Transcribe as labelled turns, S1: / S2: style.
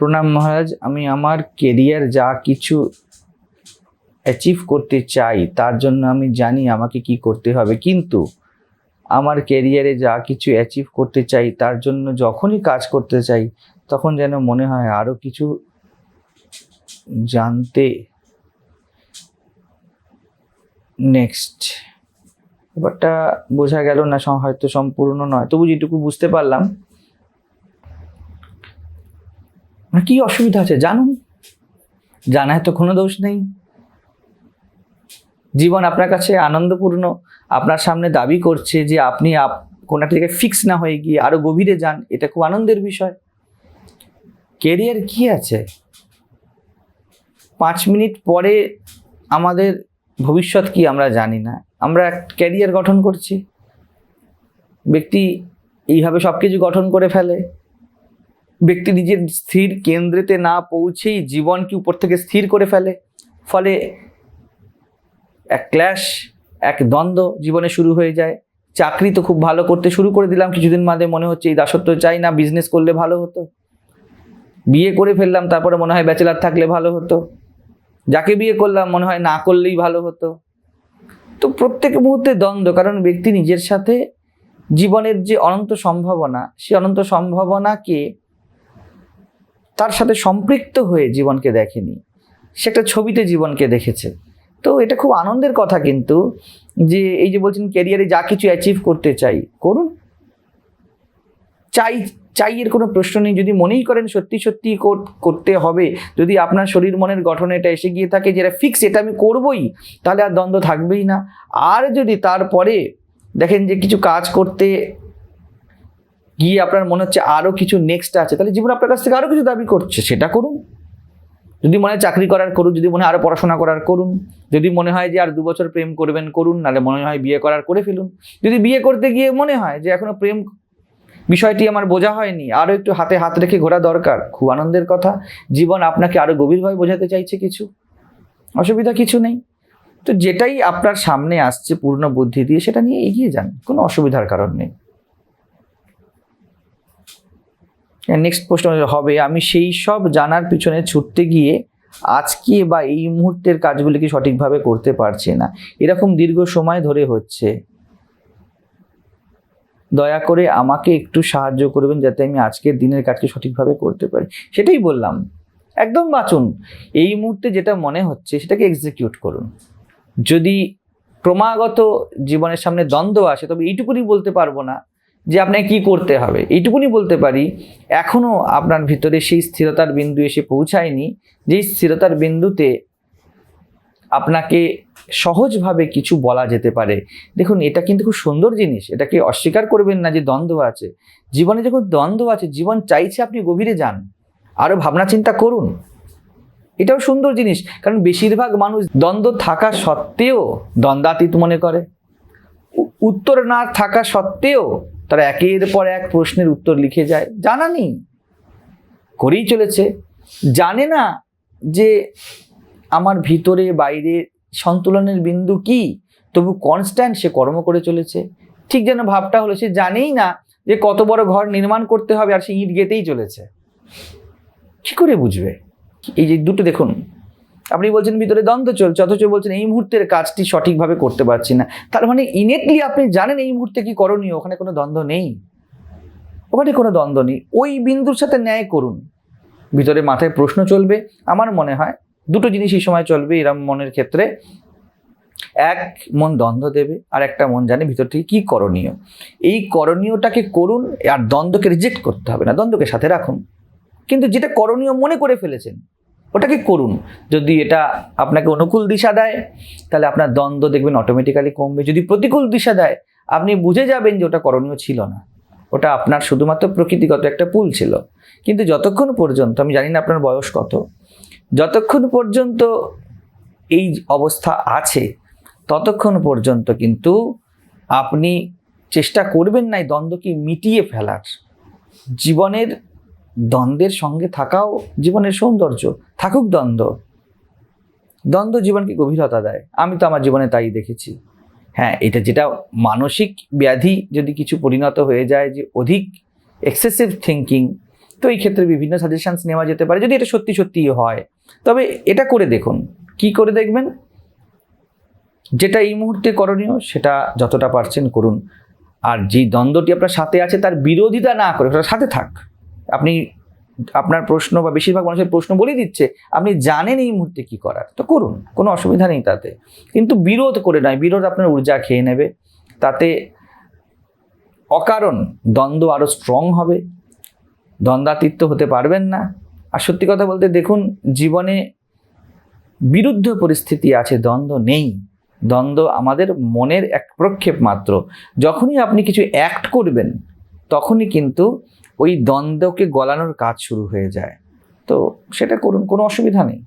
S1: প্রণাম মহারাজ, আমি আমার কেরিয়ার যা কিছু অ্যাচিভ করতে চাই, তার জন্য আমি জানি আমাকে কি করতে হবে। কিন্তু আমার কেরিয়ারে যা কিছু অ্যাচিভ করতে চাই, তার জন্য যখনই কাজ করতে চাই, তখন যেন মনে হয় আরও কিছু জানতে নেক্সট ব্যাপারটা বোঝা গেল না হয়তো সম্পূর্ণ নয়। তবু যেটুকু বুঝতে পারলাম মানে কি অসুবিধা আছে? জানুন। জানায় তো কোনো দোষ নেই। জীবন আপনার কাছে আনন্দপূর্ণ। আপনার সামনে দাবি করছে যে আপনি আপ কোনো একটা জায়গায় ফিক্স না হয়ে গিয়ে আরও গভীরে যান। এটা খুব আনন্দের বিষয়। কেরিয়ার কি আছে? পাঁচ মিনিট পরে আমাদের ভবিষ্যৎ কি আমরা জানি না। আমরা ক্যারিয়ার গঠন করছি। ব্যক্তি এইভাবে সব কিছু গঠন করে ফেলে। ব্যক্তি নিজের স্থির কেন্দ্রেতে না পৌঁছেই জীবনকে উপর থেকে স্থির করে ফেলে। ফলে এক ক্ল্যাশ, এক দ্বন্দ্ব জীবনে শুরু হয়ে যায়। চাকরি তো খুব ভালো করতে শুরু করে দিলাম, কিছুদিন বাদে মনে হচ্ছে এই দাসত্ব চাই না বিজনেস করলে ভালো হতো। বিয়ে করে ফেললাম, তারপরে মনে হয় ব্যাচেলার থাকলে ভালো হতো। যাকে বিয়ে করলাম, মনে হয় না করলেই ভালো হতো। তো প্রত্যেক মুহূর্তে দ্বন্দ্ব, কারণ ব্যক্তি নিজের সাথে জীবনের যে অনন্ত সম্ভাবনা সেই অনন্ত সম্ভাবনাকে তার সাথে সম্পৃক্ত হয়ে জীবনকে দেখেনি। সে একটা ছবিতে জীবনকে দেখেছে। তো এটা খুব আনন্দের কথা কিন্তু যে এই যে বলছেন ক্যারিয়ারে যা কিছু অ্যাচিভ করতে চাই, করুন। চাই চাই এর কোনো প্রশ্ন নেই। যদি মনেই করেন সত্যি সত্যি কর- করতে হবে। যদি আপনার শরীর মনের গঠনে এটা এসে গিয়ে থাকে যেটা ফিক্স এটা আমি করবই, তাহলে আর দ্বন্দ্ব থাকবেই না। আর যদি তারপরে দেখেন যে কিছু কাজ করতে গিয়ে আপনার মনে হচ্ছে আরও কিছু নেক্সট আছে, তাহলে জীবন আপনার কাছ থেকে আরও কিছু দাবি করছে, সেটা করুন। যদি মনে হয় চাকরি করার করুন, যদি মনে হয় আরও পড়াশোনা করার করুন, যদি মনে হয় যে আর দু বছর প্রেম করবেন, করুন, নাহলে মনে হয় বিয়ে করার করে ফেলুন। যদি বিয়ে করতে গিয়ে মনে হয় যে এখনও প্রেম বিষয়টি আমার বোঝা হয়নি আরও একটু হাতে হাত রেখে ঘোরা দরকার, খুব আনন্দের কথা। জীবন আপনাকে আরও গভীরভাবে বোঝাতে চাইছে কিছু। অসুবিধা কিছু নেই। তো যেটাই আপনার সামনে আসছে, পূর্ণ বুদ্ধি দিয়ে, সেটা নিয়ে এগিয়ে যান, কোনো অসুবিধার কারণ নেই। নেক্সট প্রশ্ন হবে, আমি সেই সব জানার পিছনে ছুটতে গিয়ে আজকে বা এই মুহূর্তের কাজগুলিকে সঠিকভাবে করতে পারছি না? এরকম দীর্ঘ সময় ধরে হচ্ছে। দয়া করে আমাকে একটু সাহায্য করবেন যাতে আমি আজকের দিনের কাজকে সঠিকভাবে করতে পারি। সেটাই বললাম। একদম বাঁচুন। এই মুহূর্তে যেটা মনে হচ্ছে সেটাকে এক্সিকিউট করুন। যদি ক্রমাগত জীবনের সামনে দ্বন্দ্ব আসে, তবে এইটুকুনি বলতে পারব না। যে আপনাকে কি করতে হবে। এইটুকুনি বলতে পারি, এখনও আপনার ভিতরে সেই স্থিরতার বিন্দু এসে পৌঁছায়নি, যেই স্থিরতার বিন্দুতে আপনাকে সহজভাবে কিছু বলা যেতে পারে। দেখুন, এটা কিন্তু খুব সুন্দর জিনিস, এটাকে অস্বীকার করবেন না যে দ্বন্দ্ব আছে। জীবনে যখন দ্বন্দ্ব আছে, জীবন চাইছে আপনি গভীরে যান আরও ভাবনা চিন্তা করুন। এটাও সুন্দর জিনিস, কারণ বেশিরভাগ মানুষ দ্বন্দ্ব থাকা সত্ত্বেও দ্বন্দ্বাতীত মনে করে। উত্তর না থাকা সত্ত্বেও তারা একের পর এক প্রশ্নের উত্তর লিখে যায়। জানা নেই। করেই চলেছে। জানে না যে আমার ভিতরে বাইরে সন্তুলনের বিন্দু কি, তবু কনস্ট্যান্ট সে কর্ম করে চলেছে। ঠিক যেন ভাবটা হলো, সে জানেই না যে কত বড় ঘর নির্মাণ করতে হবে আর সে ইট গেতেই চলেছে। কি করে বুঝবে? এই যে দুটো দেখুন। আপনি বলছেন ভিতরে দ্বন্দ্ব চলছে, অথচ বলছেন এই মুহূর্তের কাজটি সঠিকভাবে করতে পারছি না। তার মানে ইনেটলি আপনি জানেন এই মুহূর্তে কি করণীয়, ওখানে কোনো দ্বন্দ্ব নেই? ওখানে কোনো দ্বন্দ্ব নেই। ওই বিন্দুর সাথে ন্যায় করুন। ভিতরে মাথায় প্রশ্ন চলবে, আমার মনে হয় দুটো জিনিস এই সময় চলবে এরম মনের ক্ষেত্রে। এক, মন দ্বন্দ্ব দেবে, আর একটা মন জানে ভিতর থেকে কি করণীয়। এই করণীয়টাকে করুন, আর দ্বন্দ্বকে রিজেক্ট করতে হবে না, দ্বন্দ্বকে সাথে রাখুন। কিন্তু যেটা করণীয় মনে করে ফেলেছেন ওটাকে করুন। যদি এটা আপনাকে অনুকূল দিশা দেয়, তাহলে আপনার দ্বন্দ্ব দেখবেন অটোমেটিক্যালি কমবে। যদি প্রতিকূল দিশা দেয়, আপনি বুঝে যাবেন যে ওটা করণীয় ছিল না। ওটা আপনার শুধুমাত্র প্রকৃতিগত একটা পুল ছিল। কিন্তু যতক্ষণ পর্যন্ত, আমি জানি না আপনার বয়স কত, যতক্ষণ পর্যন্ত এই অবস্থা আছে, ততক্ষণ পর্যন্ত কিন্তু আপনি চেষ্টা করবেন না এই দ্বন্দ্বকে মিটিয়ে ফেলার। জীবনের দ্বন্দ্বের সঙ্গে থাকাও জীবনের সৌন্দর্য, থাকুক দ্বন্দ্ব। দ্বন্দ্ব জীবনকে গভীরতা দেয়। আমি তো আমার জীবনে তাই দেখেছি। হ্যাঁ এটা যেটা মানসিক ব্যাধি যদি কিছু পরিণত হয়ে যায় যে অধিক এক্সেসিভ থিঙ্কিং তো এই ক্ষেত্রে বিভিন্ন সাজেশনস নেওয়া যেতে পারে। যদি এটা সত্যি সত্যি হয়, তবে এটা করে দেখুন। কি করে দেখবেন? যেটা এই মুহূর্তে করণীয়, সেটা যতটা পারছেন করুন। আর যে দ্বন্দ্বটি আপনার সাথে আছে, তার বিরোধিতা না করে সাথে থাক। আপনি আপনার প্রশ্ন বা বেশিরভাগ মানুষের প্রশ্ন বলে দিচ্ছে, আপনি জানেন এই মুহূর্তে কি করার, তো করুন, কোনো অসুবিধা নেই তাতে। কিন্তু বিরোধ করে নয়, বিরোধ আপনার ঊর্জা খেয়ে নেবে। তাতে অকারণ দ্বন্দ্ব আরও স্ট্রং হবে। দ্বন্দ্বাতীত্ব হতে পারবেন না। আর সত্যি কথা বলতে দেখুন, জীবনে বিরুদ্ধ পরিস্থিতি আছে, দ্বন্দ্ব নেই। দ্বন্দ্ব আমাদের মনের এক প্রক্ষেপ মাত্র। যখনই আপনি কিছু অ্যাক্ট করবেন, তখনই কিন্তু ওই দ্বন্দ্বকে গলানোর কাজ শুরু হয়ে যায়। তো সেটা করুন কোনো অসুবিধা নেই।